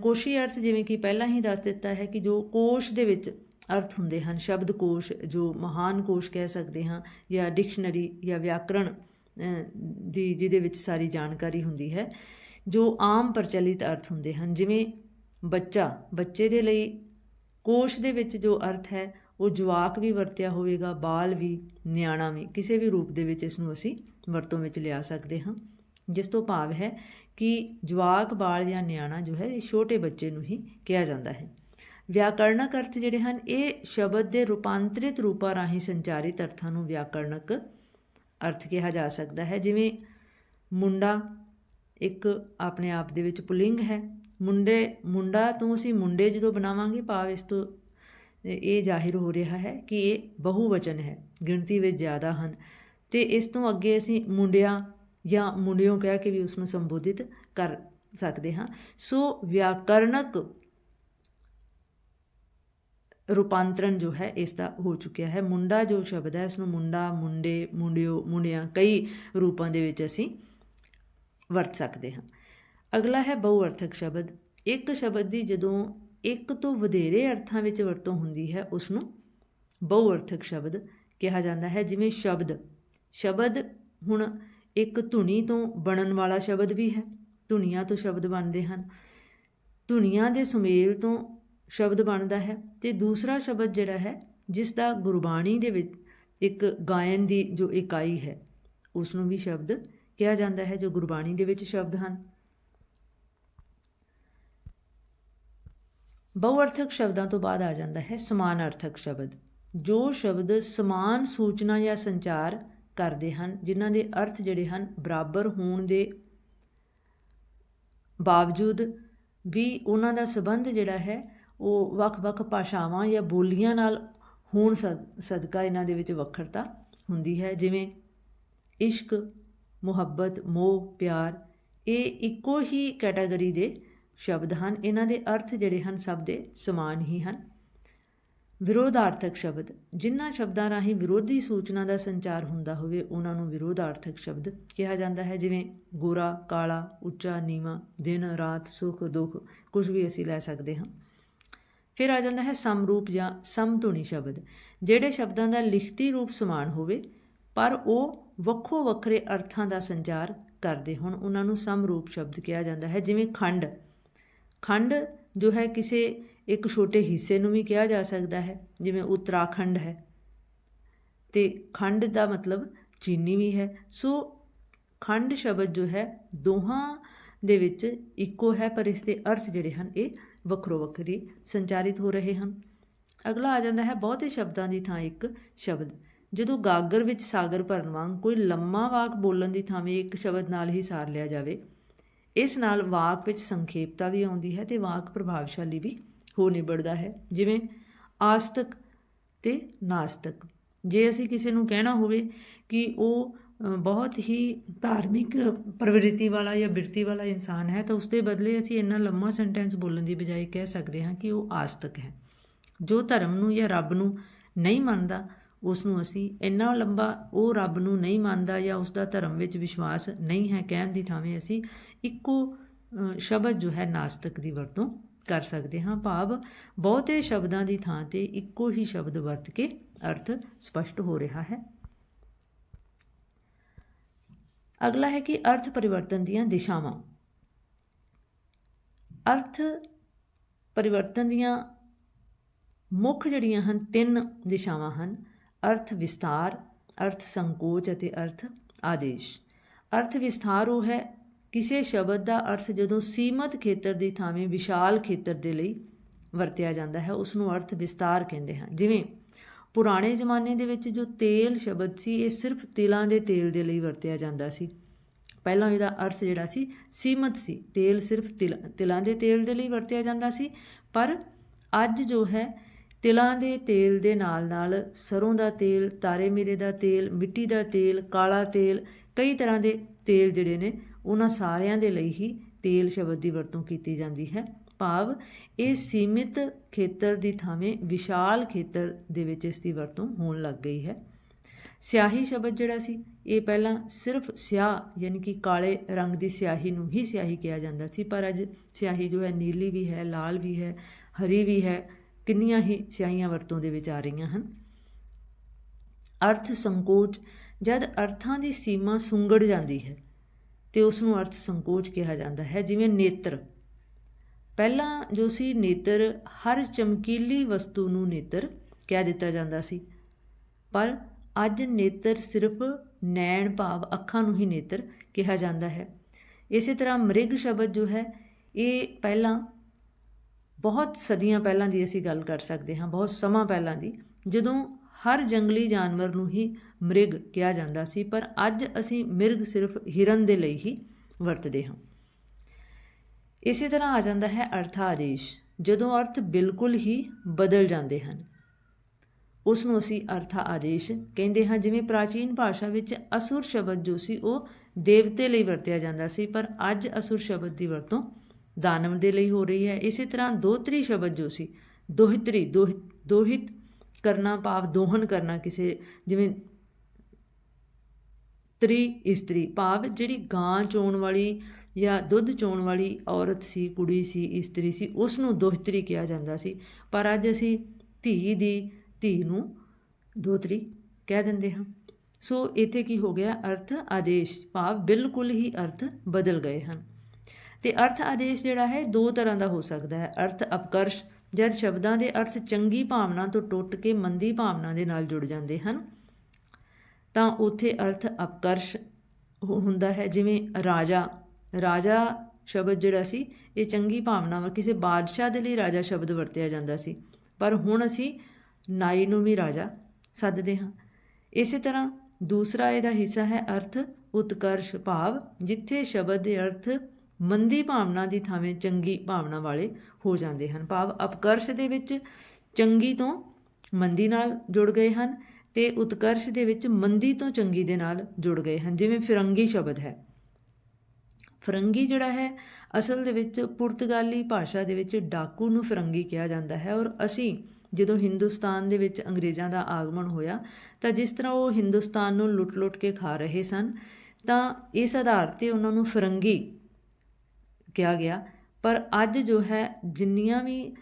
ਕੋਸ਼ੀ ਅਰਥ ਜਿਵੇਂ ਕਿ ਪਹਿਲਾਂ ਹੀ ਦੱਸ ਦਿੱਤਾ ਹੈ ਕਿ ਜੋ ਕੋਸ਼ ਦੇ ਵਿੱਚ ਅਰਥ ਹੁੰਦੇ ਹਨ, ਸ਼ਬਦ ਕੋਸ਼ ਜੋ ਮਹਾਨ ਕੋਸ਼ ਕਹਿ ਸਕਦੇ ਹਾਂ ਜਾਂ ਡਿਕਸ਼ਨਰੀ ਜਾਂ ਵਿਆਕਰਣ ਦੀ ਜਿਹਦੇ ਵਿੱਚ ਸਾਰੀ ਜਾਣਕਾਰੀ ਹੁੰਦੀ ਹੈ, ਜੋ ਆਮ ਪ੍ਰਚਲਿਤ ਅਰਥ ਹੁੰਦੇ ਹਨ, ਜਿਵੇਂ ਬੱਚਾ, ਬੱਚੇ ਦੇ ਲਈ ਕੋਸ਼ ਦੇ ਵਿੱਚ ਜੋ ਅਰਥ ਹੈ, ਉਹ ਜਵਾਕ ਵੀ ਵਰਤਿਆ ਹੋਵੇਗਾ, ਬਾਲ ਵੀ, ਨਿਆਣਾ ਵੀ, ਕਿਸੇ ਵੀ ਰੂਪ ਦੇ ਵਿੱਚ ਇਸ ਨੂੰ ਅਸੀਂ ਵਰਤੋਂ ਵਿੱਚ ਲਿਆ ਸਕਦੇ ਹਾਂ। ਜਿਸ ਤੋਂ ਭਾਵ ਹੈ ਕਿ ਜਵਾਕ, ਬਾਲ ਜਾਂ ਨਿਆਣਾ ਜੋ ਹੈ, ਇਹ ਛੋਟੇ ਬੱਚੇ ਨੂੰ ਹੀ ਕਿਹਾ ਜਾਂਦਾ ਹੈ। ਵਿਆਕਰਣਕ ਅਰਥ ਜਿਹੜੇ ਹਨ, ਇਹ ਸ਼ਬਦ ਦੇ ਰੂਪਾਂਤਰਿਤ ਰੂਪਾਂ ਰਾਹੀਂ ਸੰਚਾਰਿਤ ਅਰਥਾਂ ਨੂੰ ਵਿਆਕਰਣਕ ਅਰਥ ਕਿਹਾ ਜਾ ਸਕਦਾ ਹੈ। ਜਿਵੇਂ ਮੁੰਡਾ ਇੱਕ ਆਪਣੇ ਆਪ ਦੇ ਵਿੱਚ ਪੁਲਿੰਗ ਹੈ। ਮੁੰਡੇ, ਮੁੰਡਾ ਤੋਂ ਅਸੀਂ ਮੁੰਡੇ ਜਦੋਂ ਬਣਾਵਾਂਗੇ, ਭਾਵ ਇਸ ਤੋਂ ਇਹ ਜ਼ਾਹਿਰ ਹੋ ਰਿਹਾ ਹੈ ਕਿ ਇਹ ਬਹੁਵਚਨ ਹੈ, ਗਿਣਤੀ ਵਿੱਚ ਜ਼ਿਆਦਾ ਹਨ। ਤੇ ਇਸ ਤੋਂ ਅੱਗੇ ਅਸੀਂ ਮੁੰਡਿਆਂ ਜਾਂ ਮੁੰਡਿਓ ਕਹਿ ਕੇ ਵੀ ਉਸ ਨੂੰ ਸੰਬੋਧਿਤ ਕਰ ਸਕਦੇ ਹਾਂ। ਸੋ ਵਿਆਕਰਣਕ ਰੂਪਾਂਤਰਣ ਜੋ ਹੈ, ਇਸ ਦਾ ਹੋ ਚੁੱਕਿਆ ਹੈ। ਮੁੰਡਾ ਜੋ ਸ਼ਬਦ ਹੈ ਇਸ ਨੂੰ ਮੁੰਡਾ, ਮੁੰਡੇ, ਮੁੰਡਿਓ, ਮੁੰਡਿਆਂ ਕਈ ਰੂਪਾਂ ਦੇ ਵਿੱਚ ਅਸੀਂ ਵਰਤ ਸਕਦੇ ਹਾਂ। ਅਗਲਾ ਹੈ ਬਹੁਅਰਥਕ ਸ਼ਬਦ। ਇੱਕ ਸ਼ਬਦ ਦੀ ਜਦੋਂ ਇੱਕ ਤੋਂ ਵਧੇਰੇ ਅਰਥਾਂ ਵਿੱਚ ਵਰਤੋਂ ਹੁੰਦੀ ਹੈ ਉਸ ਨੂੰ ਬਹੁਅਰਥਕ ਸ਼ਬਦ ਕਿਹਾ ਜਾਂਦਾ ਹੈ। ਜਿਵੇਂ ਸ਼ਬਦ। ਸ਼ਬਦ ਹੁਣ ਇੱਕ ਧੁਨੀ ਤੋਂ ਬਣਨ ਵਾਲਾ ਸ਼ਬਦ ਵੀ ਹੈ। ਧੁਨੀਆਂ ਤੋਂ ਸ਼ਬਦ ਬਣਦੇ ਹਨ। ਧੁਨੀਆਂ ਦੇ ਸੁਮੇਲ ਤੋਂ ਸ਼ਬਦ ਬਣਦਾ ਹੈ ਤੇ ਦੂਸਰਾ ਸ਼ਬਦ ਜਿਹੜਾ ਹੈ ਜਿਸ ਦਾ ਗੁਰਬਾਣੀ ਦੇ ਵਿੱਚ ਇੱਕ ਗਾਇਨ ਦੀ ਜੋ ਇਕਾਈ ਹੈ ਉਸ ਨੂੰ ਵੀ ਸ਼ਬਦ ਕਿਹਾ ਜਾਂਦਾ ਹੈ, ਜੋ ਗੁਰਬਾਣੀ ਦੇ ਵਿੱਚ ਸ਼ਬਦ ਹਨ। ਬਹੁਅਰਥਕ ਸ਼ਬਦਾਂ ਤੋਂ ਬਾਅਦ ਆ ਜਾਂਦਾ ਹੈ ਸਮਾਨਾਰਥਕ ਸ਼ਬਦ, ਜੋ ਸ਼ਬਦ ਸਮਾਨ ਸੂਚਨਾ ਜਾਂ ਸੰਚਾਰ ਕਰਦੇ ਹਨ, ਜਿਨ੍ਹਾਂ ਦੇ ਅਰਥ ਜਿਹੜੇ ਹਨ ਬਰਾਬਰ ਹੋਣ ਦੇ ਬਾਵਜੂਦ ਵੀ ਉਹਨਾਂ ਦਾ ਸੰਬੰਧ ਜਿਹੜਾ ਹੈ ਉਹ ਵੱਖ-ਵੱਖ ਭਾਸ਼ਾਵਾਂ ਜਾਂ ਬੋਲੀਆਂ ਨਾਲ ਹੋਣ ਸਦ- ਸਦਕਾ ਇਹਨਾਂ ਦੇ ਵਿੱਚ ਵੱਖਰਤਾ ਹੁੰਦੀ ਹੈ, ਜਿਵੇਂ ਇਸ਼ਕ, ਮੁਹੱਬਤ, ਮੋਹ, ਪਿਆਰ, ਇਹ ਇੱਕੋ ਹੀ ਕੈਟਾਗਰੀ ਦੇ ਸ਼ਬਦ ਹਨ। ਇਹਨਾਂ ਦੇ ਅਰਥ ਜਿਹੜੇ ਹਨ ਸਭ ਦੇ ਸਮਾਨ ਹੀ ਹਨ। ਵਿਰੋਧਾਰਥਕ ਸ਼ਬਦ। ਜਿਨ੍ਹਾਂ ਸ਼ਬਦਾਂ ਰਾਹੀਂ ਵਿਰੋਧੀ ਸੂਚਨਾ ਦਾ ਸੰਚਾਰ ਹੁੰਦਾ ਹੋਵੇ, ਉਹਨਾਂ ਨੂੰ ਵਿਰੋਧਾਰਥਕ ਸ਼ਬਦ ਕਿਹਾ ਜਾਂਦਾ ਹੈ। ਜਿਵੇਂ, ਗੋਰਾ, ਕਾਲਾ, ਉੱਚਾ, ਨੀਵਾਂ, ਦਿਨ, ਰਾਤ, ਸੁਖ, ਦੁੱਖ, ਕੁਝ ਵੀ ਅਸੀਂ ਲੈ ਸਕਦੇ ਹਾਂ। ਫਿਰ ਆ ਜਾਂਦਾ ਹੈ ਸਮਰੂਪ ਜਾਂ ਸਮਧੁਨੀ ਸ਼ਬਦ। ਜਿਹੜੇ ਸ਼ਬਦਾਂ ਦਾ ਲਿਖਤੀ ਰੂਪ ਸਮਾਨ ਹੋਵੇ, ਪਰ ਉਹ ਵੱਖੋ ਵੱਖਰੇ ਅਰਥਾਂ ਦਾ ਸੰਚਾਰ ਕਰਦੇ ਹੁਣ, ਉਹਨਾਂ ਨੂੰ ਸਮਰੂਪ ਸ਼ਬਦ ਕਿਹਾ ਜਾਂਦਾ ਹੈ। ਜਿਵੇਂ, ਖੰਡ। ਖੰਡ ਜੋ ਹੈ ਕਿਸੇ ਇੱਕ ਛੋਟੇ ਹਿੱਸੇ ਨੂੰ ਵੀ ਕਿਹਾ ਜਾ ਸਕਦਾ ਹੈ, ਜਿਵੇਂ ਉੱਤਰਾਖੰਡ ਹੈ। ਤੇ ਖੰਡ ਦਾ ਮਤਲਬ ਚੀਨੀ ਵੀ ਹੈ। ਸੋ ਖੰਡ ਸ਼ਬਦ ਜੋ ਹੈ, ਦੋਹਾਂ ਦੇ ਵਿੱਚ ਇੱਕੋ ਹੈ, ਪਰ ਇਸ ਦੇ ਅਰਥ ਜਿਹੜੇ ਹਨ, ਇਹ ਵੱਖਰੋ ਵੱਖਰੀ ਸੰਚਾਰਿਤ ਹੋ ਰਹੇ ਹਨ। ਅਗਲਾ ਆ ਜਾਂਦਾ ਹੈ, ਬਹੁਤੇ ਸ਼ਬਦਾਂ ਦੀ ਥਾਂ ਇੱਕ ਸ਼ਬਦ। ਜਦੋਂ ਗਾਗਰ ਵਿੱਚ ਸਾਗਰ ਭਰਨ ਵਾਂਗ ਕੋਈ ਲੰਮਾ ਵਾਕ ਬੋਲਣ ਦੀ ਥਾਵੇਂ ਇੱਕ ਸ਼ਬਦ ਨਾਲ ਹੀ ਸਾਰ ਲਿਆ ਜਾਵੇ, ਇਸ ਨਾਲ ਵਾਕ ਵਿੱਚ ਸੰਖੇਪਤਾ ਵੀ ਆਉਂਦੀ ਹੈ ਤੇ ਵਾਕ ਪ੍ਰਭਾਵਸ਼ਾਲੀ ਵੀ ਹੋ ਨਿਬੜਦਾ ਹੈ, ਜਿਵੇਂ ਆਸਤਕ ਤੇ ਨਾਸਤਕ। ਜੇ ਅਸੀਂ ਕਿਸੇ ਨੂੰ ਕਹਿਣਾ ਹੋਵੇ ਕਿ ਉਹ ਬਹੁਤ ਹੀ ਧਾਰਮਿਕ ਪ੍ਰਵਿਰਤੀ ਵਾਲਾ ਜਾਂ ਬਿਰਤੀ ਵਾਲਾ ਇਨਸਾਨ ਹੈ, ਤਾਂ ਉਸ ਦੇ ਬਦਲੇ ਅਸੀਂ ਇੰਨਾ ਲੰਮਾ ਸੈਂਟੈਂਸ ਬੋਲਣ ਦੀ ਬਜਾਏ ਕਹਿ ਸਕਦੇ ਹਾਂ ਕਿ ਉਹ ਆਸਤਕ ਹੈ। ਜੋ ਧਰਮ ਨੂੰ ਜਾਂ ਰੱਬ ਨੂੰ ਨਹੀਂ ਮੰਨਦਾ ਉਸ ਨੂੰ ਅਸੀਂ ਇੰਨਾ ਲੰਬਾ ਉਹ ਰੱਬ ਨੂੰ ਨਹੀਂ ਮੰਨਦਾ ਜਾਂ ਉਸ ਦਾ ਧਰਮ ਵਿੱਚ ਵਿਸ਼ਵਾਸ ਨਹੀਂ ਹੈ ਕਹਿਣ ਦੀ ਥਾਵੇਂ ਅਸੀਂ ਇੱਕੋ ਸ਼ਬਦ ਜੋ ਹੈ ਨਾਸਤਕ ਦੀ ਵਰਤੋਂ ਕਰ ਸਕਦੇ ਹਾਂ ਭਾਵ ਬਹੁਤੇ ਸ਼ਬਦਾਂ ਦੀ ਥਾਂ ਤੇ ਇੱਕੋ ਹੀ ਸ਼ਬਦ ਵਰਤ ਕੇ ਅਰਥ ਸਪਸ਼ਟ ਹੋ ਰਿਹਾ ਹੈ। ਅਗਲਾ ਹੈ ਕਿ ਅਰਥ ਪਰਿਵਰਤਨ ਦੀਆਂ ਦਿਸ਼ਾਵਾਂ। ਅਰਥ ਪਰਿਵਰਤਨ ਦੀਆਂ ਮੁੱਖ ਜਿਹੜੀਆਂ ਹਨ, ਤਿੰਨ ਦਿਸ਼ਾਵਾਂ ਹਨ। ਅਰਥ ਵਿਸਤਾਰ ਅਰਥ ਸੰਕੋਚ ਅਤੇ ਅਰਥ ਆਦੇਸ਼। ਅਰਥ ਵਿਸਥਾਰ ਉਹ ਹੈ ਕਿਸੇ ਸ਼ਬਦ ਦਾ ਅਰਥ ਜਦੋਂ ਸੀਮਤ ਖੇਤਰ ਦੀ ਥਾਵੇਂ ਵਿਸ਼ਾਲ ਖੇਤਰ ਦੇ ਲਈ ਵਰਤਿਆ ਜਾਂਦਾ ਹੈ ਉਸ ਨੂੰ ਅਰਥ ਵਿਸਤਾਰ ਕਹਿੰਦੇ ਹਨ। ਜਿਵੇਂ ਪੁਰਾਣੇ ਜ਼ਮਾਨੇ ਦੇ ਵਿੱਚ ਜੋ ਤੇਲ ਸ਼ਬਦ ਸੀ, ਇਹ ਸਿਰਫ ਤਿਲਾਂ ਦੇ ਤੇਲ ਦੇ ਲਈ ਵਰਤਿਆ ਜਾਂਦਾ ਸੀ। ਪਹਿਲਾਂ ਇਹਦਾ ਅਰਥ ਜਿਹੜਾ ਸੀ, ਸੀਮਤ ਸੀ। ਤੇਲ ਸਿਰਫ ਤਿਲ, ਤਿਲਾਂ ਦੇ ਤੇਲ ਦੇ ਲਈ ਵਰਤਿਆ ਜਾਂਦਾ ਸੀ, ਪਰ ਅੱਜ ਜੋ ਹੈ, ਤਿਲਾਂ ਦੇ ਤੇਲ ਦੇ ਨਾਲ ਨਾਲ ਸਰੋਂ ਦਾ ਤੇਲ, ਤਾਰੇ ਮੀਰੇ ਦਾ ਤੇਲ, ਮਿੱਟੀ ਦਾ ਤੇਲ, ਕਾਲਾ ਤੇਲ, ਕਈ ਤਰ੍ਹਾਂ ਦੇ ਤੇਲ ਜਿਹੜੇ ਨੇ ਉਹਨਾਂ ਸਾਰਿਆਂ ਦੇ ਲਈ ਹੀ ਤੇਲ ਸ਼ਬਦ ਦੀ ਵਰਤੋਂ ਕੀਤੀ ਜਾਂਦੀ ਹੈ। ਭਾਵ, ਇਹ ਸੀਮਿਤ ਖੇਤਰ ਦੀ ਥਾਵੇਂ ਵਿਸ਼ਾਲ ਖੇਤਰ ਦੇ ਵਿੱਚ ਇਸ ਦੀ ਵਰਤੋਂ ਹੋਣ ਲੱਗ ਗਈ ਹੈ। ਸਿਆਹੀ ਸ਼ਬਦ ਜਿਹੜਾ ਸੀ, ਇਹ ਪਹਿਲਾਂ ਸਿਰਫ ਸਿਆਹ ਯਾਨੀ ਕਿ ਕਾਲੇ ਰੰਗ ਦੀ ਸਿਆਹੀ ਨੂੰ ਹੀ ਸਿਆਹੀ ਕਿਹਾ ਜਾਂਦਾ ਸੀ, ਪਰ ਅੱਜ ਸਿਆਹੀ ਜੋ ਹੈ, ਨੀਲੀ ਵੀ ਹੈ, ਲਾਲ ਵੀ ਹੈ, ਹਰੀ ਵੀ ਹੈ, ਕਿੰਨੀਆਂ ਹੀ ਸਿਆਹੀਆਂ ਵਰਤੋਂ ਦੇ ਵਿੱਚ ਆ ਰਹੀਆਂ ਹਨ। ਅਰਥ ਸੰਕੋਚ, ਜਦ ਅਰਥਾਂ ਦੀ ਸੀਮਾ ਸੁੰਗੜ ਜਾਂਦੀ ਹੈ ਤੇ ਉਸ ਨੂੰ ਅਰਥ ਸੰਕੋਚ ਕਿਹਾ ਜਾਂਦਾ ਹੈ, ਜਿਵੇਂ ਨੇਤਰ। ਪਹਿਲਾਂ ਜੋ ਸੀ ਨੇਤਰ, ਹਰ ਚਮਕੀਲੀ ਵਸਤੂ ਨੂੰ ਨੇਤਰ ਕਹਿ ਦਿੱਤਾ ਜਾਂਦਾ ਸੀ। ਪਰ ਅੱਜ ਨੇਤਰ ਸਿਰਫ ਨੈਣ ਭਾਵ ਅੱਖਾਂ ਨੂੰ ਹੀ ਨੇਤਰ ਕਿਹਾ ਜਾਂਦਾ ਹੈ। ਇਸੇ ਤਰ੍ਹਾਂ ਮ੍ਰਿਗ ਸ਼ਬਦ ਜੋ ਹੈ, ਇਹ ਪਹਿਲਾਂ, ਬਹੁਤ ਸਦੀਆਂ ਪਹਿਲਾਂ ਦੀ ਅਸੀਂ ਗੱਲ ਕਰ ਸਕਦੇ ਹਾਂ, ਬਹੁਤ ਸਮਾਂ ਪਹਿਲਾਂ ਦੀ। ਜਦੋਂ ਹਰ ਜੰਗਲੀ ਜਾਨਵਰ ਨੂੰ ਹੀ ਮ੍ਰਿਗ ਕਿਹਾ ਜਾਂਦਾ ਸੀ, ਪਰ ਅੱਜ ਅਸੀਂ ਮਿਰਗ ਸਿਰਫ ਹਿਰਨ ਦੇ ਲਈ ਹੀ ਵਰਤਦੇ ਹਾਂ। ਇਸੇ ਤਰ੍ਹਾਂ ਆ ਜਾਂਦਾ ਹੈ ਅਰਥ ਆਦੇਸ਼, ਜਦੋਂ ਅਰਥ ਬਿਲਕੁਲ ਹੀ ਬਦਲ ਜਾਂਦੇ ਹਨ। ਉਸ ਨੂੰ ਅਸੀਂ ਅਰਥਾ ਆਦੇਸ਼ ਕਹਿੰਦੇ ਹਾਂ, ਜਿਵੇਂ ਪ੍ਰਾਚੀਨ ਭਾਸ਼ਾ ਵਿੱਚ ਅਸੁਰ ਸ਼ਬਦ ਜੋ ਸੀ ਉਹ ਦੇਵਤੇ ਲਈ ਵਰਤਿਆ ਜਾਂਦਾ ਸੀ, ਪਰ ਅੱਜ ਅਸੁਰ ਸ਼ਬਦ ਦੀ ਵਰਤੋਂ ਦਾਨਵ ਦੇ ਲਈ ਹੋ ਰਹੀ ਹੈ। ਇਸੇ ਤਰ੍ਹਾਂ ਦੋਤਰੀ ਸ਼ਬਦ ਜੋ ਸੀ, ਦੋਹਿਤਰੀ, ਦੋਹਿ- ਦੋਹਿਤ ਕਰਨਾ, ਭਾਵ ਦੋਹਨ ਕਰਨਾ ਕਿਸੇ, ਜਿਵੇਂ ਤਰੀ ਇਸਤਰੀ, ਭਾਵ ਜਿਹੜੀ ਗਾਂ ਚੋਣ ਵਾਲੀ ਜਾਂ ਦੁੱਧ ਚੋਣ ਵਾਲੀ ਔਰਤ ਸੀ, ਕੁੜੀ ਸੀ, ਇਸਤਰੀ ਸੀ ਉਸ ਨੂੰ ਦੋਹਤਰੀ ਕਿਹਾ ਜਾਂਦਾ ਸੀ। ਪਰ ਅੱਜ ਅਸੀਂ ਧੀ ਦੀ, ਧੀ ਨੂੰ ਦੋਹਤਰੀ ਕਹਿ ਦਿੰਦੇ ਹਾਂ। ਸੋ ਇੱਥੇ ਕੀ ਹੋ ਗਿਆ? ਅਰਥ ਆਦੇਸ਼, ਭਾਵ ਬਿਲਕੁਲ ਹੀ ਅਰਥ ਬਦਲ ਗਏ ਹਨ। ਤੇ ਅਰਥ ਆਦੇਸ਼ ਜਿਹੜਾ ਹੈ, ਦੋ ਤਰ੍ਹਾਂ ਦਾ ਹੋ ਸਕਦਾ ਹੈ। ਅਰਥ ਅਪਕਰਸ਼ ਜਦ ਸ਼ਬਦਾਂ ਦੇ ਅਰਥ ਚੰਗੀ ਭਾਵਨਾ ਤੋਂ ਟੁੱਟ ਕੇ ਮੰਦੀ ਭਾਵਨਾ ਦੇ ਨਾਲ ਜੁੜ ਜਾਂਦੇ ਹਨ, ਤਾਂ ਉੱਥੇ ਅਰਥ ਅਪਕਰਸ਼ ਹੁੰਦਾ ਹੈ, ਜਿਵੇਂ ਰਾਜਾ ਰਾਜਾ ਸ਼ਬਦ ਜਿਹੜਾ ਸੀ, ਇਹ ਚੰਗੀ ਭਾਵਨਾ ਵਾ, ਕਿਸੇ ਬਾਦਸ਼ਾਹ ਦੇ ਲਈ ਰਾਜਾ ਸ਼ਬਦ ਵਰਤਿਆ ਜਾਂਦਾ ਸੀ, ਪਰ ਹੁਣ ਅਸੀਂ ਨਾਈ ਨੂੰ ਵੀ ਰਾਜਾ ਸੱਦਦੇ ਹਾਂ। ਇਸੇ ਤਰ੍ਹਾਂ ਦੂਸਰਾ ਇਹਦਾ ਹਿੱਸਾ ਹੈ ਅਰਥ ਉਤਕਰਸ਼ ਭਾਵ, ਜਿੱਥੇ ਸ਼ਬਦ ਦੇ ਅਰਥ ਮੰਦੀ ਭਾਵਨਾ ਦੀ ਥਾਵੇਂ ਚੰਗੀ ਭਾਵਨਾ ਵਾਲੇ ਹੋ ਜਾਂਦੇ ਹਨ। ਭਾਵ ਅਪਕਰਸ਼ ਦੇ ਵਿੱਚ ਚੰਗੀ ਤੋਂ ਮੰਦੀ ਨਾਲ ਜੁੜ ਗਏ ਹਨ ਤੇ ਉਤਕਰਸ਼ ਦੇ ਵਿੱਚ ਮੰਦੀ ਤੋਂ ਚੰਗੀ ਦੇ ਨਾਲ ਜੁੜ ਗਏ ਹਨ। ਜਿਵੇਂ ਫਿਰੰਗੀ ਸ਼ਬਦ ਹੈ। ਫਰੰਗੀ ਜਿਹੜਾ ਹੈ, ਅਸਲ ਦੇ ਵਿੱਚ ਪੁਰਤਗਾਲੀ ਭਾਸ਼ਾ ਦੇ ਵਿੱਚ ਡਾਕੂ ਨੂੰ ਫਰੰਗੀ ਕਿਹਾ ਜਾਂਦਾ ਹੈ ਔਰ ਅਸੀਂ ਜਦੋਂ ਹਿੰਦੁਸਤਾਨ ਦੇ ਵਿੱਚ ਅੰਗਰੇਜ਼ਾਂ ਦਾ ਆਗਮਨ ਹੋਇਆ ਤਾਂ ਜਿਸ ਤਰ੍ਹਾਂ ਉਹ ਹਿੰਦੁਸਤਾਨ ਨੂੰ ਲੁੱਟ-ਲੁੱਟ ਕੇ ਖਾ ਰਹੇ ਸਨ ਤਾਂ ਇਸ ਆਧਾਰ ਤੇ ਉਹਨਾਂ ਨੂੰ ਫਰੰਗੀ ਕਿਹਾ ਗਿਆ। ਪਰ ਅੱਜ ਜੋ ਹੈ, ਜਿੰਨੀਆਂ ਵੀ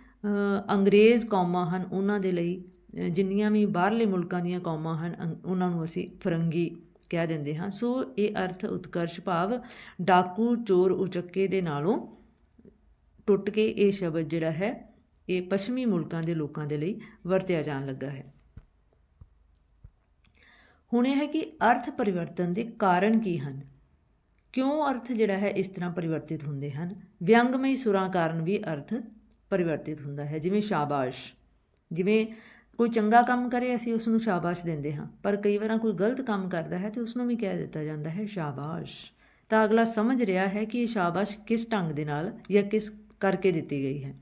ਅੰਗਰੇਜ਼ ਕੌਮਾਂ ਹਨ, ਉਹਨਾਂ ਦੇ ਲਈ ਜਿੰਨੀਆਂ ਵੀ ਬਾਹਰਲੇ ਮੁਲਕਾਂ ਦੀਆਂ ਕੌਮਾਂ ਹਨ, ਅੰ- ਉਹਨਾਂ ਨੂੰ ਅਸੀਂ ਫਰੰਗੀ ਕਹਿ ਦਿੰਦੇ ਹਾਂ। ਸੋ ਇਹ ਅਰਥ ਉਤਕਰਸ਼ ਭਾਵ ਡਾਕੂ ਚੋਰ ਉਚੱਕੇ ਦੇ ਨਾਲੋਂ ਟੁੱਟ ਕੇ ਇਹ ਸ਼ਬਦ ਜਿਹੜਾ ਹੈ, ਇਹ ਪੱਛਮੀ ਮੁਲਕਾਂ ਦੇ ਲੋਕਾਂ ਦੇ ਲਈ ਵਰਤਿਆ ਜਾਣ ਲੱਗਾ ਹੈ। ਹੁਣ ਇਹ ਹੈ ਕਿ ਅਰਥ ਪਰਿਵਰਤਨ ਦੇ ਕਾਰਨ ਕੀ ਹਨ? ਕਿਉਂ ਅਰਥ ਜਿਹੜਾ ਹੈ ਇਸ ਤਰ੍ਹਾਂ ਪਰਿਵਰਤਿਤ ਹੁੰਦੇ ਹਨ? ਵਿਅੰਗਮਈ ਸੁਰਾਂ ਕਾਰਨ ਵੀ ਅਰਥ ਪਰਿਵਰਤਿਤ ਹੁੰਦਾ ਹੈ। ਜਿਵੇਂ ਸ਼ਾਬਾਸ਼। ਜਿਵੇਂ ਕੋਈ ਚੰਗਾ ਕੰਮ ਕਰੇ, ਅਸੀਂ ਉਸ ਨੂੰ ਸ਼ਾਬਾਸ਼ ਦਿੰਦੇ ਹਾਂ। ਪਰ ਕਈ ਵਾਰਾਂ ਕੋਈ ਗਲਤ ਕੰਮ ਕਰਦਾ ਹੈ ਤੇ ਉਸ ਨੂੰ ਵੀ ਕਹਿ ਦਿੱਤਾ ਜਾਂਦਾ ਹੈ ਸ਼ਾਬਾਸ਼। ਤਾਂ ਅਗਲਾ ਸਮਝ ਰਿਹਾ ਹੈ ਕਿ ਇਹ ਸ਼ਾਬਾਸ਼ ਕਿਸ ਢੰਗ ਦੇ ਨਾਲ ਜਾਂ ਕਿਸ ਕਰਕੇ ਦਿੱਤੀ ਗਈ ਹੈ।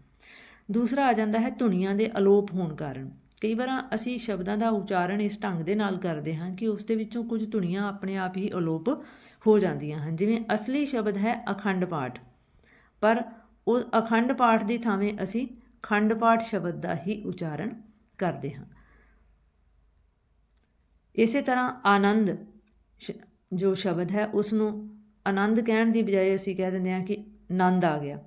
ਦੂਸਰਾ ਆ ਜਾਂਦਾ ਹੈ ਧੁਨੀਆਂ ਦੇ ਅਲੋਪ ਹੋਣ ਕਾਰਨ। ਕਈ ਵਾਰ ਅਸੀਂ ਸ਼ਬਦਾਂ ਦਾ ਉਚਾਰਨ ਇਸ ਢੰਗ ਦੇ ਨਾਲ ਕਰਦੇ ਹਾਂ ਕਿ ਉਸ ਦੇ ਵਿੱਚੋਂ ਕੁਝ ਧੁਨੀਆਂ ਆਪਣੇ ਆਪ ਹੀ ਅਲੋਪ ਹੋ ਜਾਂਦੀਆਂ ਹਨ, ਜਿਵੇਂ ਅਸਲੀ ਸ਼ਬਦ ਹੈ ਅਖੰਡ ਪਾਠ। ਪਰ ਉਹ ਅਖੰਡ ਪਾਠ ਦੀ ਥਾਵੇਂ ਅਸੀਂ ਖੰਡ ਪਾਠ ਸ਼ਬਦ ਦਾ ਹੀ ਉਚਾਰਨ ਕਰਦੇ ਹਾਂ। ਇਸੇ ਤਰ੍ਹਾਂ ਆਨੰਦ ਸ਼- ਜੋ ਸ਼ਬਦ ਹੈ ਉਸ ਨੂੰ ਆਨੰਦ ਕਹਿਣ ਦੀ ਬਜਾਏ ਅਸੀਂ ਕਹਿ ਦਿੰਦੇ ਹਾਂ ਕਿ ਆਨੰਦ ਆ ਗਿਆ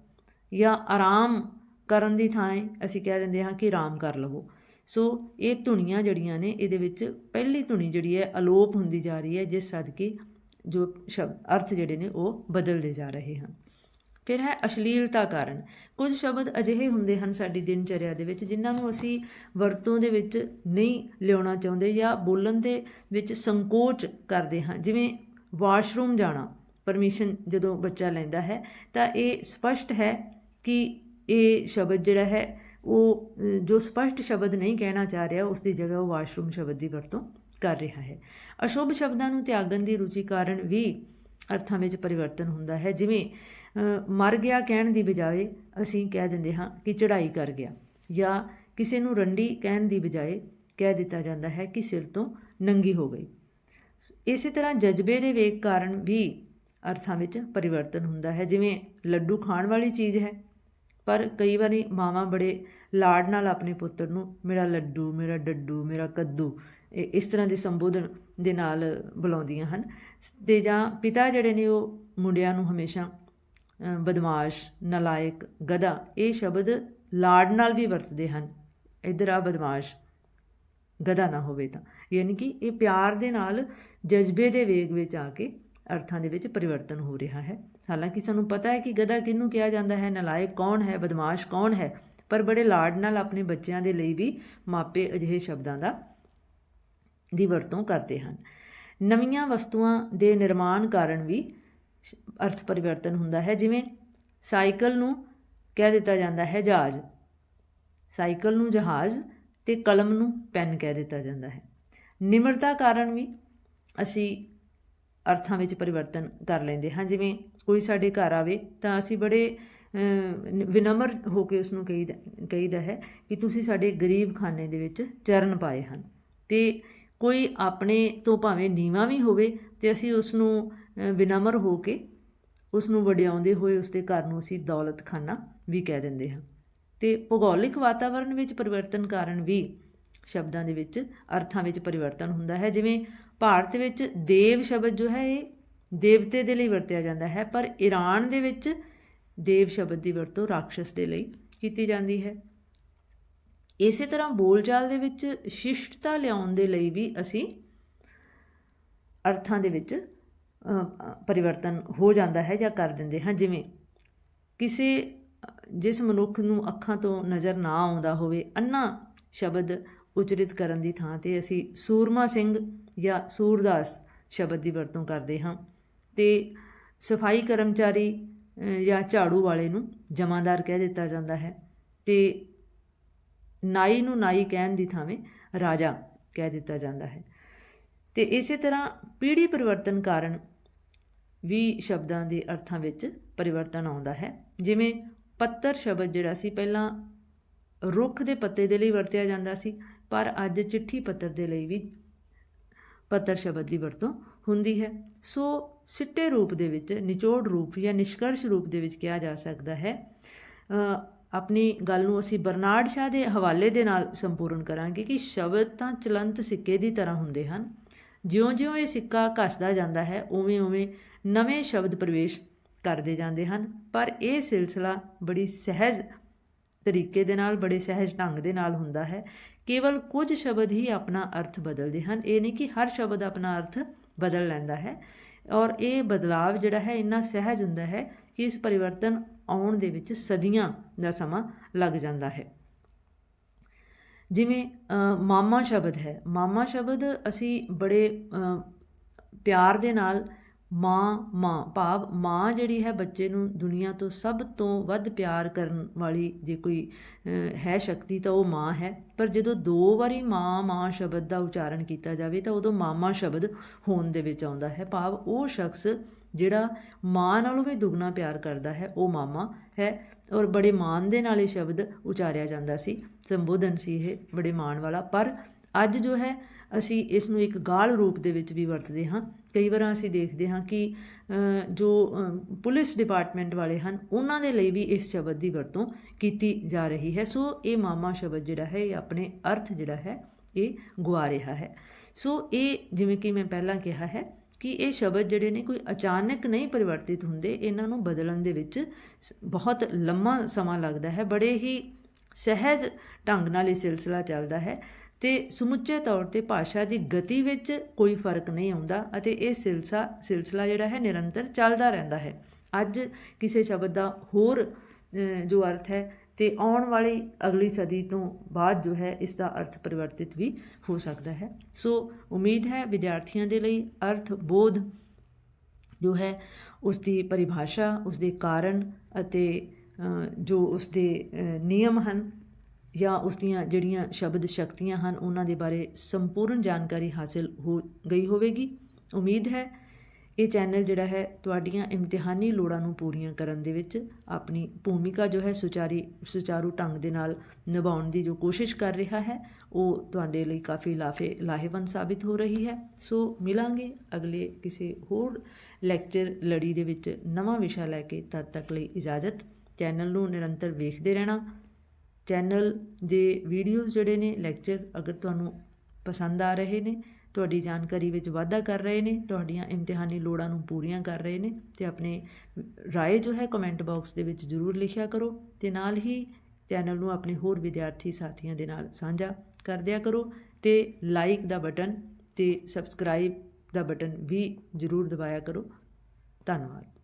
ਜਾਂ ਆਰਾਮ ਕਰਨ ਦੀ ਥਾਂ ਅਸੀਂ ਕਹਿ ਦਿੰਦੇ ਹਾਂ ਕਿ ਆਰਾਮ ਕਰ ਲਵੋ। ਸੋ ਇਹ ਧੁਨੀਆਂ ਜਿਹੜੀਆਂ ਨੇ, ਇਹਦੇ ਵਿੱਚ ਪਹਿਲੀ ਧੁਨੀ ਜਿਹੜੀ ਹੈ, ਅਲੋਪ ਹੁੰਦੀ ਜਾ ਰਹੀ ਹੈ, ਜਿਸ ਸਦਕੇ ਜੋ ਸ਼ਬਦ ਅਰਥ ਜਿਹੜੇ ਨੇ ਉਹ ਬਦਲਦੇ ਜਾ ਰਹੇ ਹਨ। ਫਿਰ ਹੈ ਅਸ਼ਲੀਲਤਾ ਕਾਰਨ। ਕੁਝ ਸ਼ਬਦ ਅਜਿਹੇ ਹੁੰਦੇ ਹਨ ਸਾਡੀ ਦਿਨਚਰਿਆ ਦੇ ਵਿੱਚ ਜਿਨ੍ਹਾਂ ਨੂੰ ਅਸੀਂ ਵਰਤੋਂ ਦੇ ਵਿੱਚ ਨਹੀਂ ਲਿਆਉਣਾ ਚਾਹੁੰਦੇ ਜਾਂ ਬੋਲਣ ਦੇ ਵਿੱਚ ਸੰਕੋਚ ਕਰਦੇ ਹਾਂ। ਜਿਵੇਂ ਵਾਸ਼ਰੂਮ ਜਾਣਾ, ਪਰਮਿਸ਼ਨ ਜਦੋਂ ਬੱਚਾ ਲੈਂਦਾ ਹੈ ਤਾਂ ਇਹ ਸਪਸ਼ਟ ਹੈ ਕਿ ਇਹ ਸ਼ਬਦ ਜਿਹੜਾ ਹੈ ਉਹ, ਜੋ ਸਪਸ਼ਟ ਸ਼ਬਦ ਨਹੀਂ ਕਹਿਣਾ ਚਾਹ ਰਿਹਾ ਉਸ ਦੀ ਜਗ੍ਹਾ ਉਹ ਵਾਸ਼ਰੂਮ ਸ਼ਬਦ ਦੀ ਵਰਤੋਂ ਕਰ ਰਿਹਾ ਹੈ। ਅਸ਼ੁਭ ਸ਼ਬਦਾਂ ਨੂੰ ਤਿਆਗਣ ਦੀ ਰੁਚੀ ਕਾਰਨ ਵੀ ਅਰਥਾਂ ਵਿੱਚ ਪਰਿਵਰਤਨ ਹੁੰਦਾ ਹੈ। ਜਿਵੇਂ ਮਰ ਗਿਆ ਕਹਿਣ ਦੀ ਬਜਾਏ ਅਸੀਂ ਕਹਿ ਦਿੰਦੇ ਹਾਂ ਕਿ ਚੜ੍ਹਾਈ ਕਰ ਗਿਆ ਜਾਂ ਕਿਸੇ ਨੂੰ ਰੰਡੀ ਕਹਿਣ ਦੀ ਬਜਾਏ ਕਹਿ ਦਿੱਤਾ ਜਾਂਦਾ ਹੈ ਕਿ ਸਿਰ ਤੋਂ ਨੰਗੀ ਹੋ ਗਈ। ਇਸੇ ਤਰ੍ਹਾਂ ਜਜ਼ਬੇ ਦੇ ਵੇਗ ਕਾਰਨ ਵੀ ਅਰਥਾਂ ਵਿੱਚ ਪਰਿਵਰਤਨ ਹੁੰਦਾ ਹੈ। ਜਿਵੇਂ, ਲੱਡੂ ਖਾਣ ਵਾਲੀ ਚੀਜ਼ ਹੈ, ਪਰ ਕਈ ਵਾਰੀ ਮਾਵਾਂ ਬੜੇ ਲਾਡ ਨਾਲ ਆਪਣੇ ਪੁੱਤਰ ਨੂੰ, ਮੇਰਾ ਲੱਡੂ, ਮੇਰਾ ਡੱਡੂ, ਮੇਰਾ ਕੱਦੂ, ਇਹ ਇਸ ਤਰ੍ਹਾਂ ਦੇ ਸੰਬੋਧਨ ਦੇ ਨਾਲ ਬੁਲਾਉਂਦੀਆਂ ਹਨ। ਤੇ ਜਾਂ ਪਿਤਾ ਜਿਹੜੇ ਨੇ ਉਹ ਮੁੰਡਿਆਂ ਨੂੰ ਹਮੇਸ਼ਾ ਬਦਮਾਸ਼, ਨਲਾਇਕ, ਗਧਾ, ਇਹ ਸ਼ਬਦ ਲਾਡ ਨਾਲ ਵੀ ਵਰਤਦੇ ਹਨ। ਇਧਰ ਆ ਬਦਮਾਸ਼, ਗਧਾ ਨਾ ਹੋਵੇ ਤਾਂ। ਯਾਨੀ ਕਿ ਇਹ ਪਿਆਰ ਦੇ ਨਾਲ ਜਜ਼ਬੇ ਦੇ ਵੇਗ ਵਿੱਚ ਆ ਕੇ ਅਰਥਾਂ ਦੇ ਵਿੱਚ ਪਰਿਵਰਤਨ ਹੋ ਰਿਹਾ ਹੈ। ਹਾਲਾਂਕਿ ਸਾਨੂੰ ਪਤਾ ਹੈ ਕਿ ਗਧਾ ਕਿਹਨੂੰ ਕਿਹਾ ਜਾਂਦਾ ਹੈ, ਨਲਾਇਕ ਕੌਣ ਹੈ, ਬਦਮਾਸ਼ ਕੌਣ ਹੈ? ਪਰ ਬੜੇ ਲਾਡ ਨਾਲ ਆਪਣੇ ਬੱਚਿਆਂ ਦੇ ਲਈ ਵੀ ਮਾਪੇ ਅਜਿਹੇ ਸ਼ਬਦਾਂ ਦਾ, ਦੀ ਵਰਤੋਂ ਕਰਦੇ ਹਨ। ਨਵੀਆਂ ਵਸਤੂਆਂ ਦੇ ਨਿਰਮਾਣ ਕਾਰਨ ਵੀ ਅਰਥ ਪਰਿਵਰਤਨ ਹੁੰਦਾ ਹੈ। ਜਿਵੇਂ ਸਾਈਕਲ ਨੂੰ ਕਹਿ ਦਿੱਤਾ ਜਾਂਦਾ ਹੈ ਜਹਾਜ਼। ਸਾਈਕਲ ਨੂੰ ਜਹਾਜ਼ ਤੇ ਕਲਮ ਨੂੰ ਪੈਨ ਕਹਿ ਦਿੱਤਾ ਜਾਂਦਾ ਹੈ। ਨਿਮਰਤਾ ਕਾਰਨ ਵੀ ਅਸੀਂ ਅਰਥਾਂ ਵਿੱਚ ਪਰਿਵਰਤਨ ਕਰ ਲੈਂਦੇ ਹਾਂ। ਜਿਵੇਂ ਕੋਈ ਸਾਡੇ ਘਰ ਆਵੇ ਤਾਂ ਅਸੀਂ ਬੜੇ ਵਿਨਮਰ ਹੋ ਕੇ ਉਸ ਨੂੰ ਕਹੀਦਾ ਕਹੀਦਾ ਹੈ ਕਿ ਤੁਸੀਂ ਸਾਡੇ ਗਰੀਬ ਖਾਨੇ ਦੇ ਵਿੱਚ ਚਰਨ ਪਾਏ ਹਨ। ਤੇ ਕੋਈ ਆਪਣੇ ਤੋਂ ਭਾਵੇਂ ਨੀਵਾਂ ਵੀ ਹੋਵੇ ਤੇ ਅਸੀਂ ਉਸ ਨੂੰ ਵਿਨਮਰ ਹੋ ਕੇ ਉਸ ਨੂੰ ਵਡਿਆਉਂਦੇ ਹੋਏ ਉਸ ਦੇ ਘਰ ਨੂੰ ਅਸੀਂ ਦੌਲਤ ਖਾਨਾ ਵੀ ਕਹਿ ਦਿੰਦੇ ਹਾਂ। ਤੇ ਭੂਗੋਲਿਕ ਵਾਤਾਵਰਣ ਵਿੱਚ ਪਰਿਵਰਤਨ ਕਾਰਨ ਵੀ ਸ਼ਬਦਾਂ ਦੇ ਵਿੱਚ ਅਰਥਾਂ ਵਿੱਚ ਪਰਿਵਰਤਨ ਹੁੰਦਾ ਹੈ। ਜਿਵੇਂ ਭਾਰਤ ਵਿੱਚ ਦੇਵ ਸ਼ਬਦ ਜੋ ਹੈ ਇਹ ਦੇਵਤੇ ਦੇ ਲਈ ਵਰਤਿਆ ਜਾਂਦਾ ਹੈ, ਪਰ ਈਰਾਨ ਦੇ ਵਿੱਚ ਦੇਵ ਸ਼ਬਦ ਦੀ ਵਰਤੋਂ ਰਾਖਸ਼ ਦੇ ਲਈ ਕੀਤੀ ਜਾਂਦੀ ਹੈ। ਇਸੇ ਤਰ੍ਹਾਂ ਬੋਲਚਾਲ ਦੇ ਵਿੱਚ ਸ਼ਿਸ਼ਟਤਾ ਲਿਆਉਣ ਦੇ ਲਈ ਵੀ ਅਸੀਂ ਅਰਥਾਂ ਦੇ ਵਿੱਚ ਪਰਿਵਰਤਨ ਹੋ ਜਾਂਦਾ ਹੈ ਜਾਂ ਕਰ ਦਿੰਦੇ ਹਾਂ। ਜਿਵੇਂ ਕਿਸੇ, ਜਿਸ ਮਨੁੱਖ ਨੂੰ ਅੱਖਾਂ ਤੋਂ ਨਜ਼ਰ ਨਾ ਆਉਂਦਾ ਹੋਵੇ, ਅੰਨਾ ਸ਼ਬਦ ਉਚਰਿਤ ਕਰਨ ਦੀ ਥਾਂ ਤੇ ਅਸੀਂ ਸੂਰਮਾ ਸਿੰਘ ਜਾਂ ਸੂਰਦਾਸ ਸ਼ਬਦ ਦੀ ਵਰਤੋਂ ਕਰਦੇ ਹਾਂ। ਤੇ ਸਫ਼ਾਈ ਕਰਮਚਾਰੀ ਜਾਂ ਝਾੜੂ ਵਾਲੇ ਨੂੰ ਜਮਾਦਾਰ ਕਹਿ ਦਿੱਤਾ ਜਾਂਦਾ ਹੈ ਤੇ ਨਾਈ ਨੂੰ ਨਾਈ ਕਹਿਣ ਦੀ ਥਾਵੇਂ ਰਾਜਾ ਕਹਿ ਦਿੱਤਾ ਜਾਂਦਾ ਹੈ। ਤੇ ਇਸੇ ਤਰ੍ਹਾਂ ਪੀੜ੍ਹੀ ਪਰਿਵਰਤਨ ਕਾਰਨ ਵੀ ਸ਼ਬਦਾਂ ਦੇ ਅਰਥਾਂ ਵਿੱਚ ਪਰਿਵਰਤਨ ਆਉਂਦਾ ਹੈ। ਜਿਵੇਂ ਪੱਤਰ ਸ਼ਬਦ ਜਿਹੜਾ ਸੀ ਪਹਿਲਾਂ ਰੁੱਖ ਦੇ ਪੱਤੇ ਦੇ ਲਈ ਵਰਤਿਆ ਜਾਂਦਾ ਸੀ, ਪਰ ਅੱਜ ਚਿੱਠੀ ਪੱਤਰ ਦੇ ਲਈ ਵੀ ਪੱਤਰ ਸ਼ਬਦ ਦੀ ਵਰਤੋਂ ਹੁੰਦੀ ਹੈ। ਸੋ ਸਿੱਟੇ ਰੂਪ ਦੇ ਵਿੱਚ, ਨਿਚੋੜ ਰੂਪ ਜਾਂ ਨਿਸ਼ਕਰਸ਼ ਰੂਪ ਦੇ ਵਿੱਚ ਕਿਹਾ ਜਾ ਸਕਦਾ ਹੈ। ਆਪਣੀ ਗੱਲ ਨੂੰ ਅਸੀਂ ਬਰਨਾਰਡ ਸ਼ਾਹ ਦੇ ਹਵਾਲੇ ਦੇ ਨਾਲ ਸੰਪੂਰਨ ਕਰਾਂਗੇ ਕਿ ਸ਼ਬਦ ਤਾਂ ਚਲੰਤ ਸਿੱਕੇ ਦੀ ਤਰ੍ਹਾਂ ਹੁੰਦੇ ਹਨ। ਜਿਉਂ-ਜਿਉਂ ਇਹ ਸਿੱਕਾ ਘਸਦਾ ਜਾਂਦਾ ਹੈ, ਉਵੇਂ-ਉਵੇਂ ਨਵੇਂ ਸ਼ਬਦ ਪ੍ਰਵੇਸ਼ ਕਰਦੇ ਜਾਂਦੇ ਹਨ। ਪਰ ਇਹ ਸਿਲਸਿਲਾ ਬੜੀ ਸਹਿਜ ਤਰੀਕੇ ਦੇ ਨਾਲ, ਬੜੇ ਸਹਿਜ ਢੰਗ ਦੇ ਨਾਲ ਹੁੰਦਾ ਹੈ। ਕੇਵਲ ਕੁਝ ਸ਼ਬਦ ਹੀ ਆਪਣਾ ਅਰਥ ਬਦਲਦੇ ਹਨ। ਇਹ ਨਹੀਂ ਕਿ ਹਰ ਸ਼ਬਦ ਆਪਣਾ ਅਰਥ ਬਦਲ ਲੈਂਦਾ ਹੈ। ਔਰ ਇਹ ਬਦਲਾਵ ਜਿਹੜਾ ਹੈ ਇੰਨਾ ਸਹਿਜ ਹੁੰਦਾ ਹੈ ਕਿ ਇਸ ਪਰਿਵਰਤਨ ਆਉਣ ਦੇ ਵਿੱਚ ਸਦੀਆਂ ਦਾ ਸਮਾਂ ਲੱਗ ਜਾਂਦਾ ਹੈ। ਜਿਵੇਂ ਮਾਮਾ ਸ਼ਬਦ ਹੈ। ਮਾਮਾ ਸ਼ਬਦ ਅਸੀਂ ਬੜੇ ਪਿਆਰ ਦੇ ਨਾਲ ਮਾਂ ਮਾਂ, ਭਾਵ ਮਾਂ ਜਿਹੜੀ ਹੈ ਬੱਚੇ ਨੂੰ ਦੁਨੀਆ ਤੋਂ ਸਭ ਤੋਂ ਵੱਧ ਪਿਆਰ ਕਰਨ ਵਾਲੀ ਜੇ ਕੋਈ ਹੈ ਸ਼ਕਤੀ ਤਾਂ ਉਹ ਮਾਂ ਹੈ। ਪਰ ਜਦੋਂ ਦੋ ਵਾਰੀ ਮਾਂ ਮਾਂ ਸ਼ਬਦ ਦਾ ਉਚਾਰਨ ਕੀਤਾ ਜਾਵੇ ਤਾਂ ਉਦੋਂ ਮਾਮਾ ਸ਼ਬਦ ਹੋਣ ਦੇ ਵਿੱਚ ਆਉਂਦਾ ਹੈ। ਭਾਵ ਉਹ ਸ਼ਖਸ ਜਿਹੜਾ ਮਾਂ ਨਾਲੋਂ ਵੀ ਦੁੱਗਣਾ ਪਿਆਰ ਕਰਦਾ ਹੈ, ਉਹ ਮਾਮਾ ਹੈ ਔਰ ਬੜੇ ਮਾਣ ਦੇ ਨਾਲ ਇਹ ਸ਼ਬਦ ਉਚਾਰਿਆ ਜਾਂਦਾ ਸੀ। ਸੰਬੋਧਨ ਸੀ ਇਹ ਬੜੇ ਮਾਣ ਵਾਲਾ। ਪਰ ਅੱਜ ਜੋ ਹੈ ਅਸੀਂ ਇਸ ਨੂੰ ਇੱਕ ਗਾਲ ਰੂਪ ਦੇ ਵਿੱਚ ਵੀ ਵਰਤਦੇ ਹਾਂ। ਕਈ ਵਾਰ ਅਸੀਂ ਦੇਖਦੇ ਹਾਂ ਕਿ ਜੋ ਪੁਲਿਸ ਡਿਪਾਰਟਮੈਂਟ ਵਾਲੇ ਹਨ, ਉਹਨਾਂ ਦੇ ਲਈ ਵੀ ਇਸ ਸ਼ਬਦ ਦੀ ਵਰਤੋਂ ਕੀਤੀ ਜਾ ਰਹੀ ਹੈ। ਸੋ ਇਹ ਮਾਮਾ ਸ਼ਬਦ ਜਿਹੜਾ ਹੈ, ਇਹ ਆਪਣੇ ਅਰਥ ਜਿਹੜਾ ਹੈ, ਇਹ ਗੁਆ ਰਿਹਾ ਹੈ। ਸੋ ਇਹ ਜਿਵੇਂ ਕਿ ਮੈਂ ਪਹਿਲਾਂ ਕਿਹਾ ਹੈ ਕਿ ਇਹ ਸ਼ਬਦ ਜਿਹੜੇ ਨੇ ਕੋਈ ਅਚਾਨਕ ਨਹੀਂ ਪਰਿਵਰਤਿਤ ਹੁੰਦੇ, ਇਹਨਾਂ ਨੂੰ ਬਦਲਣ ਦੇ ਵਿੱਚ ਬਹੁਤ ਲੰਮਾ ਸਮਾਂ ਲੱਗਦਾ ਹੈ। ਬੜੇ ਹੀ ਸਹਿਜ ਢੰਗ ਨਾਲ ਇਹ ਸਿਲਸਿਲਾ ਚੱਲਦਾ ਹੈ। ਤੇ ਸਮੁੱਚੇ ਤੌਰ ਤੇ ਭਾਸ਼ਾ ਦੀ ਗਤੀ ਵਿੱਚ ਕੋਈ ਫ਼ਰਕ ਨਹੀਂ ਆਉਂਦਾ ਅਤੇ ਇਹ ਸਿਲਸਾ, ਸਿਲਸਿਲਾ ਜਿਹੜਾ ਹੈ ਨਿਰੰਤਰ ਚੱਲਦਾ ਰਹਿੰਦਾ ਹੈ। ਅੱਜ ਕਿਸੇ ਸ਼ਬਦ ਦਾ ਹੋਰ ਜੋ ਅਰਥ ਹੈ ਤੇ ਆਉਣ ਵਾਲੀ ਅਗਲੀ ਸਦੀ ਤੋਂ ਬਾਅਦ ਜੋ ਹੈ, ਇਸ ਦਾ ਅਰਥ ਪਰਿਵਰਤਿਤ ਵੀ ਹੋ ਸਕਦਾ ਹੈ। ਸੋ ਉਮੀਦ ਹੈ ਵਿਦਿਆਰਥੀਆਂ ਦੇ ਲਈ ਅਰਥ ਬੋਧ ਜੋ ਹੈ, ਉਸ ਦੀ ਪਰਿਭਾਸ਼ਾ, ਉਸ ਦੇ ਕਾਰਨ ਅਤੇ ਜੋ ਉਸ ਦੇ ਨਿਯਮ ਹਨ ਜਾਂ ਉਸ ਦੀਆਂ ਜਿਹੜੀਆਂ ਸ਼ਬਦ ਸ਼ਕਤੀਆਂ ਹਨ, ਉਹਨਾਂ ਦੇ ਬਾਰੇ ਸੰਪੂਰਨ ਜਾਣਕਾਰੀ ਹਾਸਲ ਹੋ ਗਈ ਹੋਵੇਗੀ। ਉਮੀਦ ਹੈ ਇਹ ਚੈਨਲ ਜਿਹੜਾ ਹੈ ਤੁਹਾਡੀਆਂ ਇਮਤਿਹਾਨੀ ਲੋੜਾਂ ਨੂੰ ਪੂਰੀਆਂ ਕਰਨ ਦੇ ਵਿੱਚ ਆਪਣੀ ਭੂਮਿਕਾ ਜੋ ਹੈ ਸੁਚਾਰੀ, ਸੁਚਾਰੂ ਢੰਗ ਦੇ ਨਾਲ ਨਿਭਾਉਣ ਦੀ ਜੋ ਕੋਸ਼ਿਸ਼ ਕਰ ਰਿਹਾ ਹੈ, ਉਹ ਤੁਹਾਡੇ ਲਈ ਕਾਫੀ ਲਾਫੇ, ਲਾਹੇਵੰਦ ਸਾਬਿਤ ਹੋ ਰਹੀ ਹੈ। ਸੋ ਮਿਲਾਂਗੇ ਅਗਲੇ ਕਿਸੇ ਹੋਰ ਲੈਕਚਰ ਲੜੀ ਦੇ ਵਿੱਚ ਨਵਾਂ ਵਿਸ਼ਾ ਲੈ ਕੇ। ਤਦ ਤੱਕ ਲਈ ਇਜਾਜ਼ਤ। ਚੈਨਲ ਨੂੰ ਨਿਰੰਤਰ ਵੇਖਦੇ ਰਹਿਣਾ। ਚੈਨਲ ਦੇ ਵੀਡੀਓਜ਼ ਜਿਹੜੇ ਨੇ, ਲੈਕਚਰ ਅਗਰ ਤੁਹਾਨੂੰ ਪਸੰਦ ਆ ਰਹੇ ਨੇ, ਤੁਹਾਡੀ ਜਾਣਕਾਰੀ ਵਿੱਚ ਵਾਧਾ ਕਰ ਰਹੇ ਨੇ, ਤੁਹਾਡੀਆਂ ਇਮਤਿਹਾਨੀ ਲੋੜਾਂ ਨੂੰ ਪੂਰੀਆਂ ਕਰ ਰਹੇ ਨੇ, ਤੇ ਆਪਣੇ ਰਾਏ ਜੋ ਹੈ ਕਮੈਂਟ ਬਾਕਸ ਦੇ ਵਿੱਚ ਜ਼ਰੂਰ ਲਿਖਿਆ ਕਰੋ ਤੇ ਨਾਲ ਹੀ ਚੈਨਲ ਨੂੰ ਆਪਣੇ ਹੋਰ ਵਿਦਿਆਰਥੀ ਸਾਥੀਆਂ ਦੇ ਨਾਲ ਸਾਂਝਾ ਕਰ ਦਿਆ ਕਰੋ ਤੇ ਲਾਈਕ ਦਾ ਬਟਨ ਤੇ ਸਬਸਕ੍ਰਾਈਬ ਦਾ ਬਟਨ ਵੀ ਜ਼ਰੂਰ ਦਬਾਇਆ ਕਰੋ। ਧੰਨਵਾਦ।